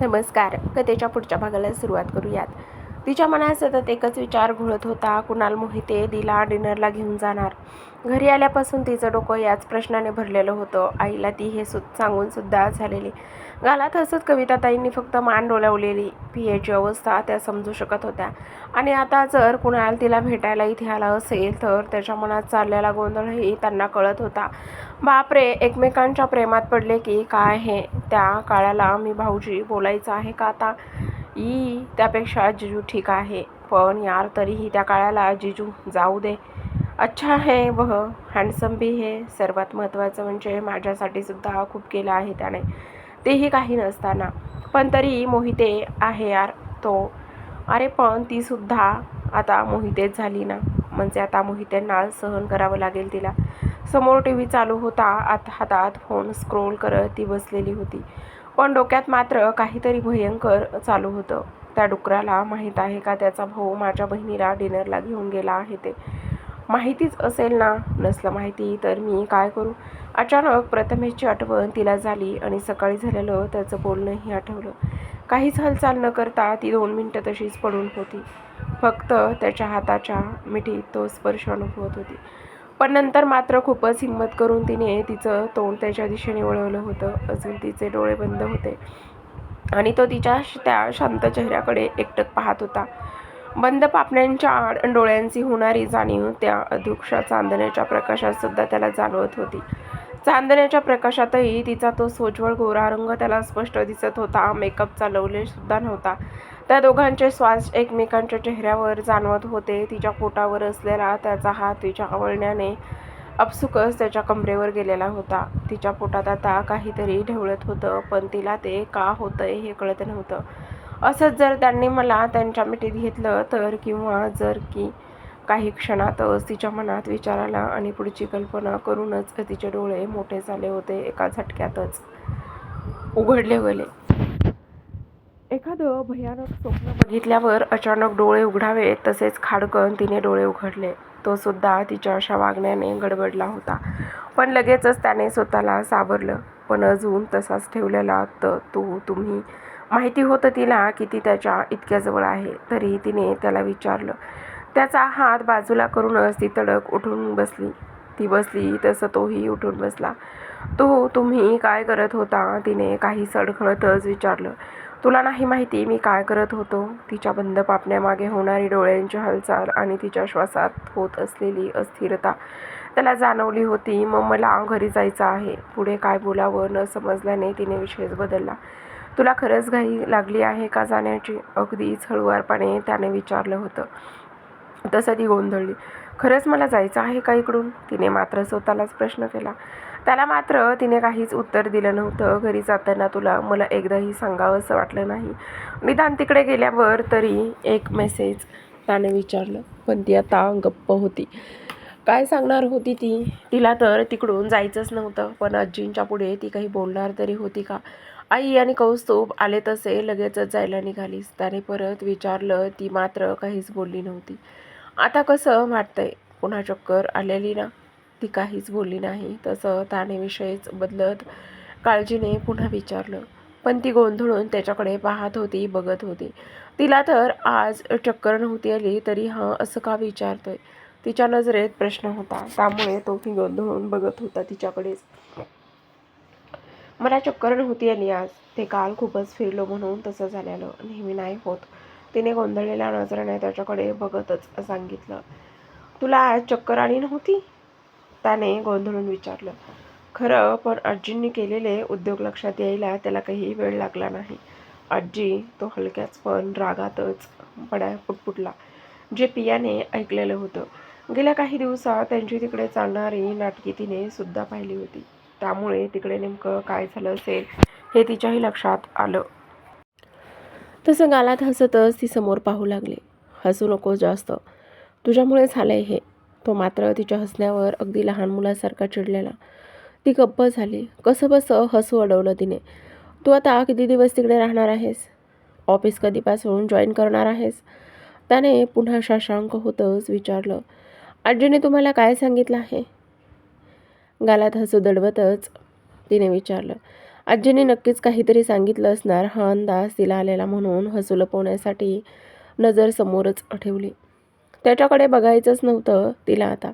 नमस्कार. कथेच्या पुढच्या भागाला सुरुवात करूयात. तिच्या मनात सतत एकच विचार घोळत होता कुणाल मोहिते दिला डिनरला घेऊन जाणार. घरी आल्यापासून तिचं डोकं याच प्रश्नाने भरलेलं होतं. आईला ती हे सु सांगून सुद्धा झालेली. गालात हसत कविताताईंनी फक्त मान डोलावलेली पियाची अवस्था त्या समजू शकत होत्या. आणि आता जर कुणाला तिला भेटायला इथे आला असेल तर त्याच्या मनात चाललेला गोंधळही त्यांना कळत होता. बापरे एकमेकांच्या प्रेमात पडले की काय हे? त्या काळाला मी भाऊजी बोलायचं आहे का आता? ई त्यापेक्षा जिजू ठीक आहे पण यार तरीही त्या काळाला जिजू जाऊ दे. अच्छा हे वह हँडसम बी हे. सर्वात महत्त्वाचं म्हणजे माझ्यासाठी सुद्धा खूप केलं आहे त्याने. तेही काही नसताना. पण तरी मोहिते आहे यार तो. अरे पण ती सुद्धा आता मोहितेच झाली ना. म्हणजे आता मोहितेंना सहन करावं लागेल तिला. समोर टी व्ही चालू होता आत हातात फोन स्क्रोल करत ती बसलेली होती. पण डोक्यात मात्र काहीतरी भयंकर चालू होतं. त्या डुकराला माहीत आहे का त्याचा भाऊ माझ्या बहिणीला डिनरला घेऊन गेला आहे ते. माहितीच असेल ना? नसलं माहिती तर मी काय करू? अचानक प्रथमेशची आठवण तिला झाली आणि सकाळी झालेलं त्याचं बोलणंही आठवलं. काहीच हालचाल न करता ती दोन मिनटं तशीच पडून होती. फक्त त्याच्या हाताच्या मिठीत तो स्पर्श अनुभवत होती. पण नंतर मात्र खूपच हिंमत करून तिने तिचं तोंड त्याच्या दिशेने वळवलं होतं. अजून तिचे डोळे बंद होते. आणि तो तिच्या श- त्या शांत चेहऱ्याकडे एकटक पाहत होता. बंद पापण्यांच्या आड डोळ्यांची होणारी जाणीव त्या अधुक्षा चांदण्याच्या प्रकाशात सुद्धा त्याला जाणवत होती. चांदण्याच्या प्रकाशातही तिचा तो सोज्वळ गोरा रंग त्याला स्पष्ट दिसत होता. मेकअपचा लवलेश सुद्धा नव्हता. त्या दोघांचे श्वास एकमेकांच्या चेहऱ्यावर जाणवत होते. तिच्या पोटावर असलेला त्याचा हात तिच्या आवळण्याने अपसुकच त्याच्या कमरेवर गेलेला होता. तिच्या पोटात आता काहीतरी ढवळत होतं पण तिला ते का होतंय हे कळत नव्हतं. असंच जर त्यांनी मला त्यांच्या मिठीत घेतलं तर किंवा जर की काही क्षणातच तिच्या मनात विचार आला आणि पुढची कल्पना करूनच तिचे डोळे मोठे झाले होते एका झटक्यातच. उघडले गेले. एखादं भयानक स्वप्न बघितल्यावर अचानक डोळे उघडावे तसेच खाडकन तिने डोळे उघडले. तो सुद्धा तिच्या अशा वागण्याने गडबडला होता. पण लगेचच त्याने स्वतःला सावरलं. पण अजून तसाच ठेवलेला तर तू तुम्ही माहिती होतं तिला की ती त्याच्या इतक्या जवळ आहे तरी तिने त्याला विचारलं. त्याचा हात बाजूला करूनच ती तडक उठून बसली. ती बसली तसं तोही उठून बसला. तो तुम्ही काय करत होता? तिने काही सडखळतच विचारलं. तुला नाही माहिती मी काय करत होतो? तिच्या बंद पापण्यामागे होणारी डोळ्यांची हालचाल आणि तिच्या श्वासात होत असलेली अस्थिरता. त्याला जाणवली होती मग मला घरी जायचं आहे. पुढे काय बोलावं न समजल्याने तिने विषयच बदलला. तुला खरंच घाई लागली आहे का जाण्याची? अगदीच हळुवारपणे त्याने विचारलं होतं. तसं ती गोंधळली. खरंच मला जायचं आहे का इकडून? तिने मात्र स्वतःलाच प्रश्न केला. त्याला मात्र तिने काहीच उत्तर दिलं नव्हतं. घरी जाताना तुला मला एकदाही सांगावं असं वाटलं नाही. निदान तिकडे गेल्यावर तरी एक मेसेज त्याने विचारलं. पण ती आता गप्प होती. काय सांगणार होती ती? तिला तर तिकडून जायचंच नव्हतं. पण आजींच्या पुढे ती काही बोलणार तरी होती का? आई आणि कौस्तुभ आले तसे लगेचच जायला निघालीस त्याने परत विचारलं ती मात्र काहीच बोलली नव्हती. आता कसं वाटतंय? पुन्हा चक्कर आलेली ना? ती काहीच बोलली नाही. तसं त्याने विषयच बदलत काळजीने पुन्हा विचारलं. पण ती गोंधळून त्याच्याकडे पाहत होती बघत होती. तिला तर आज चक्कर नव्हती आली तरी हां असं का विचारतोय? तिच्या नजरेत प्रश्न होता. त्यामुळे तोही गोंधळून बघत होता तिच्याकडेच. मला चक्कर नव्हती आणि आज. ते काल खूपच फिरलो म्हणून तसं झालेलं. नेहमी नाही होत. तिने गोंधळलेल्या नजरेने त्याच्याकडे बघतच सांगितलं. तुला आज चक्कर आली नव्हती? त्याने गोंधळून विचारलं. खरं पण आजींनी केलेले उद्योग लक्षात यायला त्याला काही वेळ लागला नाही. आजी तो हलक्याच पण रागातच पडा पुटपुटला. जे पियाने ऐकलेलं होतं. गेल्या काही दिवसात त्यांची तिकडे चालणारी नाटकी तिने सुद्धा पाहिली होती. त्यामुळे तिकडे नेमकं काय झालं असेल हे तिच्याही लक्षात आलं. तसं गालात हसतच ती समोर पाहू लागली. हसू नको जास्त. तुझ्यामुळे झालंय हे. तो मात्र तिच्या हसण्यावर अगदी लहान मुलासारखा चिडलेला. ती गप्प झाली. कसं बसं हसू अडवलं तिने? तू आता किती दिवस तिकडे राहणार आहेस? ऑफिस कधीपासून जॉईन करणार आहेस? त्याने पुन्हा शशांक होतंच विचारलं. आजीने तुम्हाला काय सांगितलं आहे? गालात हसू दडवतच तिने विचारलं. आजीने नक्कीच काहीतरी सांगितलं असणार हा अंदाज तिला आलेला म्हणून हसू लपवण्यासाठी नजर समोरच ठेवली. त्याच्याकडे बघायचंच नव्हतं तिला आता.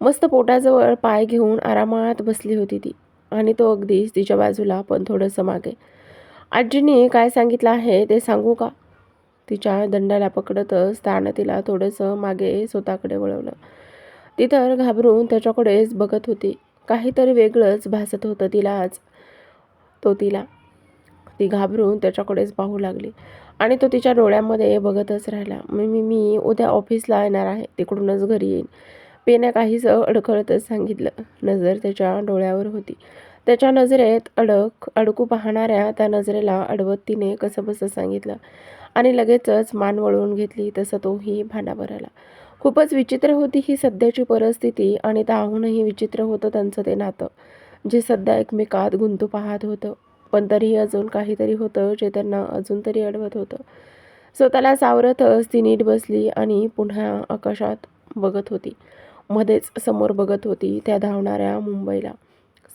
मस्त पोटाजवळ पाय घेऊन आरामात बसली होती ती आणि तो अगदीच तिच्या बाजूला पण थोडंसं मागे. आजीने काय सांगितलं आहे ते सांगू का? तिच्या दंडाला पकडतच त्यानं तिला थोडंसं मागे स्वतःकडे वळवलं. ती तर घाबरून त्याच्याकडेच बघत होती. काहीतरी वेगळंच भासत होतं तिला आज. तो तिला. ती घाबरून त्याच्याकडेच पाहू लागली. आणि तो तिच्या डोळ्यामध्ये बघतच राहिला. मी मी मी उद्या ऑफिसला येणार आहे. तिकडूनच घरी येईन. पेन्या काहीच अडखळतच सांगितलं. नजर त्याच्या डोळ्यावर होती. त्याच्या नजरेत अडक अडकू पाहणाऱ्या त्या नजरेला अडवत तिने कसं बसं सांगितलं. आणि लगेचच मान वळवून घेतली तसं तोही भांडावर आला खूपच विचित्र होती ही सध्याची परिस्थिती आणि त्याहूनही विचित्र होतं त्यांचं ते नातं जे सध्या एकमेकात गुंतू पाहत होतं. पण तरीही अजून काहीतरी होतं जे त्यांना अजून तरी अडवत होतं. स्वतःला सावरतच ती नीट बसली आणि पुन्हा आकाशात बघत होती. मध्येच समोर बघत होती त्या धावणाऱ्या मुंबईला.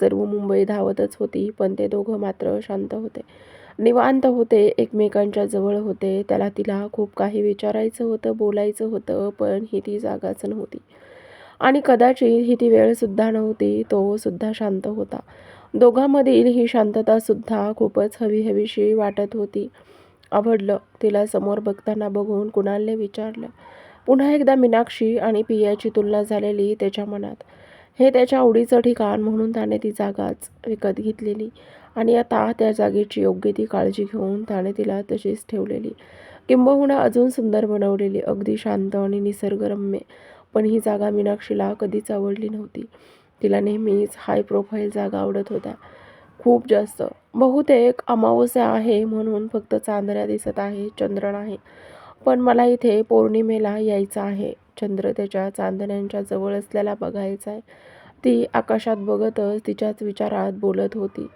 सर्व मुंबई धावतच होती पण ते दोघं मात्र शांत होते. निवांत होते एकमेकांच्या जवळ होते. त्याला तिला खूप काही विचारायचं होतं बोलायचं होतं पण ही ती जागाच नव्हती. आणि कदाचित ही ती वेळसुद्धा नव्हती तो सुद्धा शांत होता. दोघांमधील ही शांततासुद्धा खूपच हवी हवीशी वाटत होती. आवडलं तिला समोर बघताना बघून कुणालने विचारलं. पुन्हा एकदा मीनाक्षी आणि पियाची तुलना झालेली त्याच्या मनात. हे त्याच्या आवडीचं ठिकाण म्हणून त्याने ती जागाच विकत घेतलेली. आणि आता त्या जागेची योग्य ती काळजी घेऊन त्याने तिला तशीच ठेवलेली. किंबहुना अजून सुंदर बनवलेली अगदी शांत आणि निसर्गरम्य. पण ही जागा मीनाक्षीला कधीच आवडली नव्हती. तिला नेहमीच हाय प्रोफाईल जागा आवडत होत्या. खूप जास्त. बहुतेक अमावस्या आहे म्हणून फक्त चांदण्या दिसत आहे चंद्र नाही पण मला इथे पौर्णिमेला यायचं आहे. चंद्र त्याच्या चांदण्यांच्या जवळ असल्याला बघायचा आहे ती आकाशात बघतच तिच्याच विचारात बोलत होती.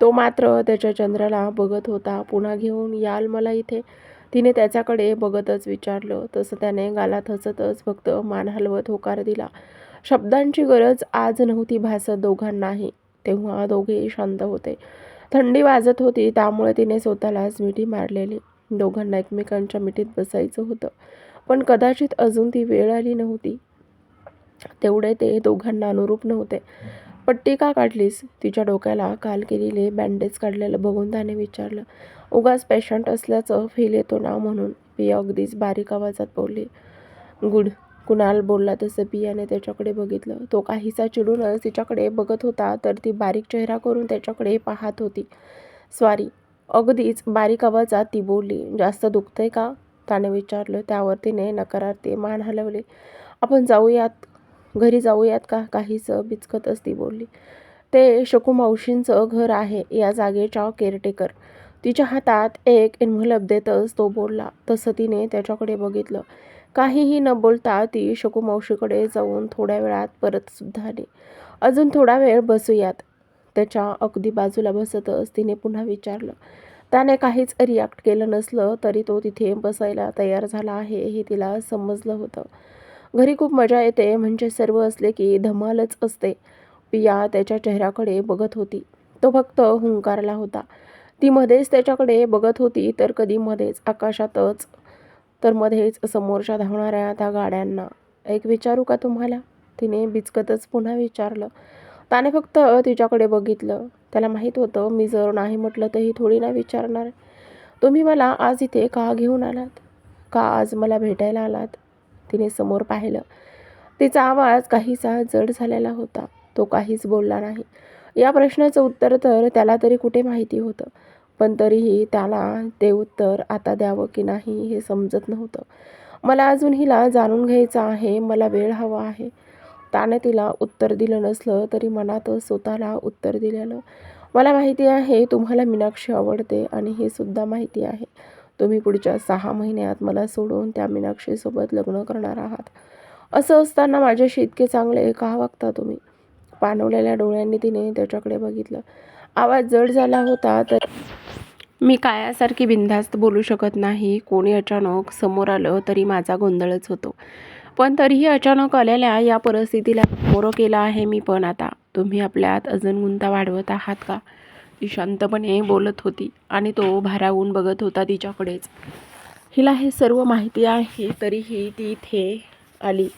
तो मात्र त्याच्या चंद्राला बघत होता. पुन्हा घेऊन याल मला इथे? तिने त्याच्याकडे बघतच विचारलं. तसं त्याने गालात हसतच फक्त मान हलवत होकार दिला. शब्दांची गरज आज नव्हती भासत दोघांनाही. तेव्हा दोघेही शांत होते. थंडी वाजत होती त्यामुळे तिने स्वतःलाच मिठी मारलेली. दोघांना एकमेकांच्या मिठीत बसायचं होतं. पण कदाचित अजून ती वेळ आली नव्हती. तेवढे ते दोघांना अनुरूप नव्हते. पट्टी का काढलीस? तिच्या डोक्याला काल केलेले बँडेज काढलेलं बघून त्याने विचारलं. उगाच पेशंट असल्याचं फील येतो ना म्हणून पिया अगदीच बारीक आवाजात बोलली. गुड कुणाल बोलला तसं पियाने त्याच्याकडे बघितलं. तो काहीसा चिडूनच तिच्याकडे बघत होता तर ती बारीक चेहरा करून त्याच्याकडे पाहत होती. स्वारी अगदीच बारीक आवाजात ती बोलली. जास्त दुखतंय का? त्याने विचारलं. त्यावर तिने नकारार्थी मान हलवले. आपण जाऊयात घरी जाऊयात का? काहीच बिचकतच ती बोलली. ते शकू मावशींचं घर आहे या जागेच्या केअरटेकर तिच्या हातात एक इन्व्हलप देतच तो बोलला. तसं तिने त्याच्याकडे बघितलं. काहीही न बोलता ती शकू मावशीकडे जाऊन थोड्या वेळात परत सुद्धा आली अजून थोडा वेळ बसूयात. त्याच्या अगदी बाजूला बसतच तिने पुन्हा विचारलं. त्याने काहीच रिॲक्ट केलं नसलं तरी तो तिथे बसायला तयार झाला आहे हे तिला समजलं होतं. घरी खूप मजा येते. म्हणजे सर्व असले की धमालच असते. पिया त्याच्या चेहऱ्याकडे बघत होती. तो फक्त हुंकारला होता. ती मध्येच त्याच्याकडे बघत होती तर कधी मध्येच आकाशातच तर मध्येच समोरच्या धावणाऱ्या त्या गाड्यांना. एक विचारू का तुम्हाला? तिने बिचकतच पुन्हा विचारलं. त्याने फक्त तिच्याकडे बघितलं. त्याला माहीत होतं मी जर नाही म्हटलं तर ही थोडी ना विचारणार. तुम्ही मला आज इथे का घेऊन आलात? का आज मला भेटायला आलात? तिने समोर पाहिलं. तिचा आवाज काहीसा जड झालेला होता. तो काहीच बोलला नाही. या प्रश्नाचं उत्तर तर त्याला तरी कुठे माहिती होतं. पण तरीही त्याला ते उत्तर आता द्यावं की नाही हे समजत नव्हतं. मला अजून हिला जाणून घ्यायचं आहे. मला वेळ हवा आहे. त्याने तिला उत्तर दिलं नसलं तरी मनातच स्वतःला उत्तर दिलेलं. मला माहिती आहे तुम्हाला मीनाक्षी आवडते आणि हे सुद्धा माहिती आहे. तुम्ही पुढच्या सहा महिन्यात मला सोडून त्या मीनाक्षीसोबत लग्न करणार आहात. असं असताना माझ्याशी इतके चांगले का वागता तुम्ही? पाणवलेल्या डोळ्यांनी तिने त्याच्याकडे बघितलं. आवाज जड झाला होता तर मी कायासारखी बिनधास्त बोलू शकत नाही. कोणी अचानक समोर आलं तरी माझा गोंधळच होतो. पण तरीही अचानक आलेल्या या परिस्थितीला मोरं केला आहे मी पण आता. तुम्ही आपल्यात अजून गुंता वाढवत आहात का? ती शांतपणे बोलत होती आणि तो भारावून बघत होता तिच्याकडेच. हिला हे सर्व माहिती आहे तरीही ती इथे आली.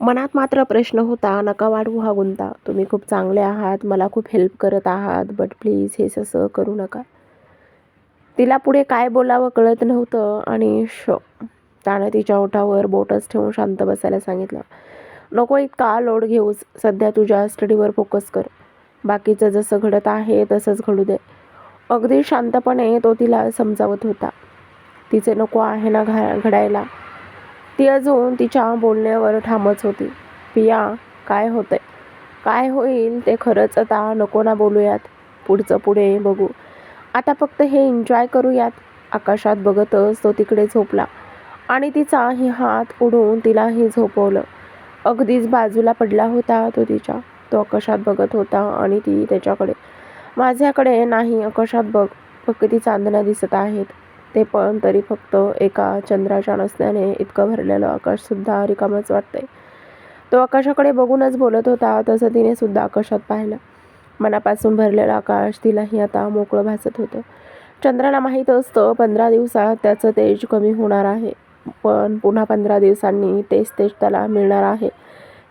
मनात मात्र प्रश्न होता नका वाढवू हा गुंता. तुम्ही खूप चांगले आहात मला खूप हेल्प करत आहात बट प्लीज हे असं करू नका. तिला पुढे काय बोलावं कळत नव्हतं आणि श त्यानं तिच्या ओठावर बोटच ठेवून शांत बसायला सांगितलं. नको इतका लोड घेऊस. सध्या तुझ्या स्टडीवर फोकस कर. बाकीचं जसं घडत आहे तसंच घडू दे. अगदी शांतपणे तो तिला समजावत होता. तिचे नको आहे ना घा घडायला. ती अजून तिच्या बोलण्यावर ठामच होती. पिया काय होतंय? काय होईल ते खरंच आता नको ना बोलूयात. पुढचं पुढे बघू. आता फक्त हे एन्जॉय करूयात. आकाशात बघतच तो तिकडे झोपला. आणि तिचाही हात उडून तिलाही झोपवलं. अगदीच बाजूला पडला होता तो तिच्या. तो आकाशात बघत होता आणि ती त्याच्याकडे माझ्याकडे नाही आकाशात बघ फक्त ती चांदण्या दिसत आहेत. ते पण तरी फक्त एका चंद्राच्या नसल्याने इतकं भरलेलं आकाशसुद्धा रिकामच वाटतंय. तो आकाशाकडे बघूनच बोलत होता तसं तिने सुद्धा आकाशात पाहिलं. मनापासून भरलेलं आकाश तिलाही आता मोकळं भासत होतं. चंद्राला माहीत असतं पंधरा दिवसात त्याचं तेज कमी होणार आहे. पण पुन्हा पंधरा दिवसांनी तेच तेज त्याला मिळणार आहे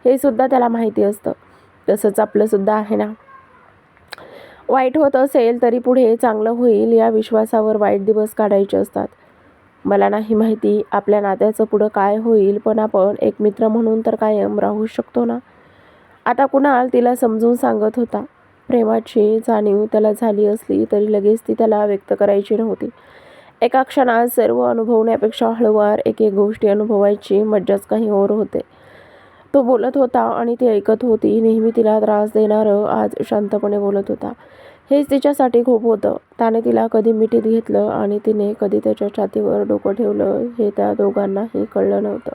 हे सुद्धा त्याला माहिती असतं. तसंच आपलंसुद्धा आहे ना. वाईट होत असेल तरी पुढे चांगलं होईल या विश्वासावर वाईट दिवस काढायचे असतात. मला नाही माहिती आपल्या नात्याचं पुढं काय होईल पण आपण एक मित्र म्हणून तर कायम राहू शकतो ना. आता कुणाल तिला समजून सांगत होता. प्रेमाची जाणीव त्याला झाली असली तरी लगेच ती त्याला व्यक्त करायची नव्हती. एका क्षणात सर्व अनुभवण्यापेक्षा हळूवार एक एक गोष्टी अनुभवायची मज्जाच काही और होते. तो बोलत होता आणि ती ऐकत होती. नेहमी तिला त्रास देणारं आज शांतपणे बोलत होता. हेच तिच्यासाठी खूप होतं. त्याने तिला कधी मिठीत घेतलं आणि तिने कधी त्याच्या छातीवर डोकं ठेवलं हे त्या दोघांनाही कळलं नव्हतं.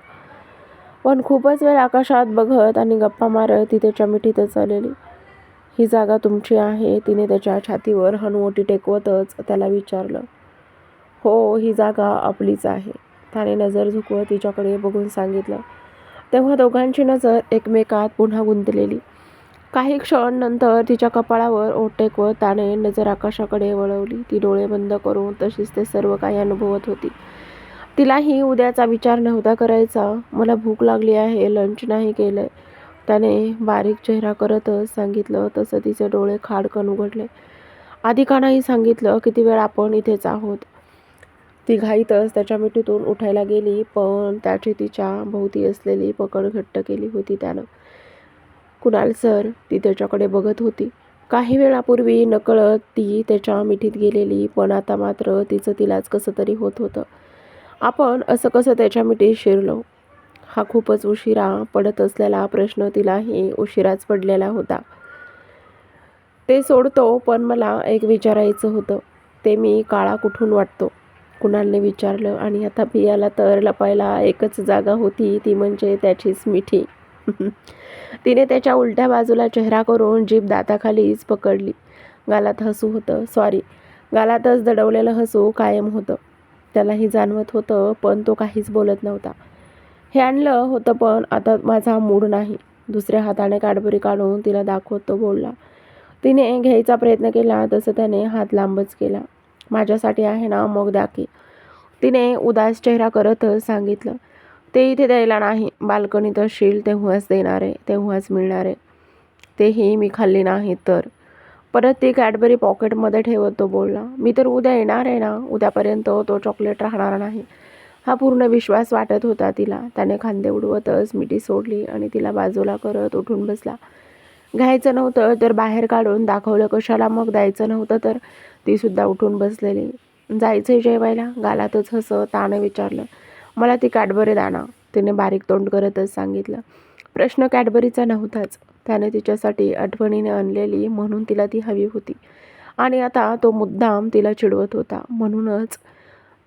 पण खूपच वेळ आकाशात बघत आणि गप्पा मारत ती त्याच्या मिठीतच आलेली. ही जागा तुमची आहे. तिने त्याच्या छातीवर हनुवटी टेकवतच त्याला विचारलं. हो ही जागा आपलीच आहे. त्याने नजर झुकवत तिच्याकडे बघून सांगितलं. तेव्हा दोघांची नजर एकमेकात पुन्हा गुंतलेली. काही क्षण नंतर तिच्या कपाळावर ओटेक व त्याने नजर आकाशाकडे वळवली. ती डोळे बंद करून तशीच ते सर्व काही अनुभवत होती. तिलाही उद्याचा विचार नव्हता करायचा. मला भूक लागली आहे लंच नाही केलंय. त्याने बारीक चेहरा करतच सांगितलं तसं तिचे डोळे खाडकन उघडले. आधी कानाही सांगितलं किती वेळ आपण इथेच आहोत. ती घाईतच त्याच्या मिठीतून उठायला गेली पण त्याची तिच्या भोवती असलेली पकड घट्ट केली होती त्यानं. कुणाल सर ती त्याच्याकडे बघत होती. काही वेळापूर्वी नकळत ती त्याच्या मिठीत गेलेली पण आता मात्र तिचं तिलाच कसं तरी होत होतं. आपण असं कसं त्याच्या मिठीत शिरलो? हा खूपच उशिरा पडत असलेला प्रश्न तिलाही उशिराच पडलेला होता. ते सोडतो पण मला एक विचारायचं होतं. ते मी काळा कुठून वाटतो? कुणालने विचारलं आणि आता पियाला तर लपायला एकच जागा होती ती म्हणजे त्याचीच मिठी. तिने त्याच्या उलट्या बाजूला चेहरा करून जीभ दाताखालीच पकडली. गालात हसू होतं सॉरी गालातच दडवलेलं हसू कायम होतं. त्यालाही जाणवत होतं पण तो काहीच बोलत नव्हता. हे आणलं होतं पण आता माझा मूड नाही. दुसऱ्या हाताने काडबरी काढून तिला दाखवत तो बोलला. तिने घ्यायचा प्रयत्न केला तसं त्याने हात लांबच केला. माझ्यासाठी आहे ना मग दाखी तिने उदास चेहरा करतच सांगितलं. ते इथे द्यायला नाही. बाल्कनीत असशील तेव्हाच देणार आहे तेव्हाच मिळणार. आहे तेही मी खाल्ली नाही तर. परत ती कॅडबरी पॉकेटमध्ये ठेवत तो बोलला मी तर उद्या येणार आहे ना. उद्यापर्यंत तो चॉकलेट राहणार नाही. हा पूर्ण विश्वास वाटत होता तिला. त्याने खांदे उडवतच मिठी सोडली आणि तिला बाजूला करत उठून बसला. घ्यायचं नव्हतं तर बाहेर काढून दाखवलं कशाला मग द्यायचं नव्हतं तर तीसुद्धा उठून बसलेली. जायचं जेवायला. गालातच हसं ताणं विचारलं मला ती कॅडबरी दाना तिने बारीक तोंड करतच सांगितलं प्रश्न कॅडबरीचा नव्हताच. त्याने तिच्यासाठी आठवणीने आणलेली म्हणून तिला ती हवी होती. आणि आता तो मुद्दाम तिला चिडवत होता. म्हणूनच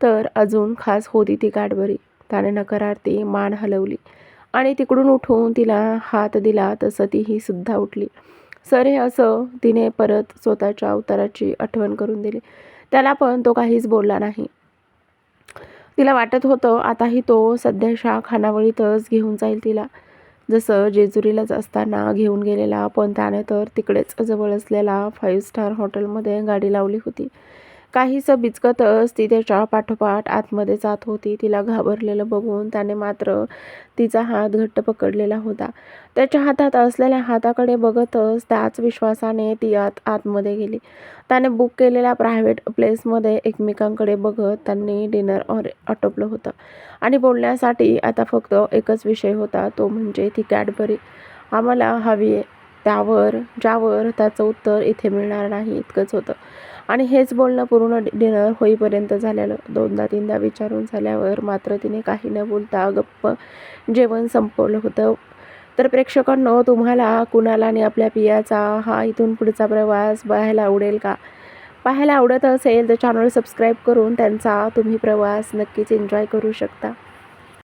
तर अजून खास होती ती कॅडबरी. त्याने नकारार्थी मान हलवली आणि तिकडून उठून तिला हात दिला तसं तीही सुद्धा उठली. सर हे असं तिने परत स्वतःच्या अवताराची आठवण करून दिली. त्याला पण तो काहीच बोलला नाही. तिला वाटत होतं आताही तो सध्याच्या खानावळीतच घेऊन जाईल तिला. जसं जेजुरीलाच असताना घेऊन गेलेला पण त्याने तर तिकडेच जवळ असलेला फाईव्ह स्टार हॉटेलमध्ये गाडी लावली होती. काहीसं बिचकतच ती त्याच्या पाठोपाठ आतमध्ये जात होती. तिला घाबरलेलं बघून त्याने मात्र तिचा हात घट्ट पकडलेला होता. त्याच्या हातात असलेल्या हाताकडे बघतच त्याच विश्वासाने ती आत आतमध्ये गेली. त्याने बुक केलेल्या प्रायव्हेट प्लेसमध्ये एकमेकांकडे बघत त्यांनी डिनर ऑर आटोपलं होतं. आणि बोलण्यासाठी आता फक्त एकच विषय होता तो म्हणजे ती कॅडबरी. आम्हाला हवी आहे त्यावर ज्यावर त्याचं उत्तर इथे मिळणार नाही इतकंच होतं. आणि हेच बोलणं पूर्ण डिनर होईपर्यंत झालेलं. दोनदा तीनदा विचारून झाल्यावर मात्र तिने काही न बोलता गप्प जेवण संपवलं होतं. तर प्रेक्षकांनो तुम्हाला कुणाला आणि आपल्या पियाचा हा इथून पुढचा प्रवास पाहायला आवडेल का? पाहायला आवडत असेल तर चॅनल सबस्क्राईब करून त्यांचा तुम्ही प्रवास नक्कीच एन्जॉय करू शकता.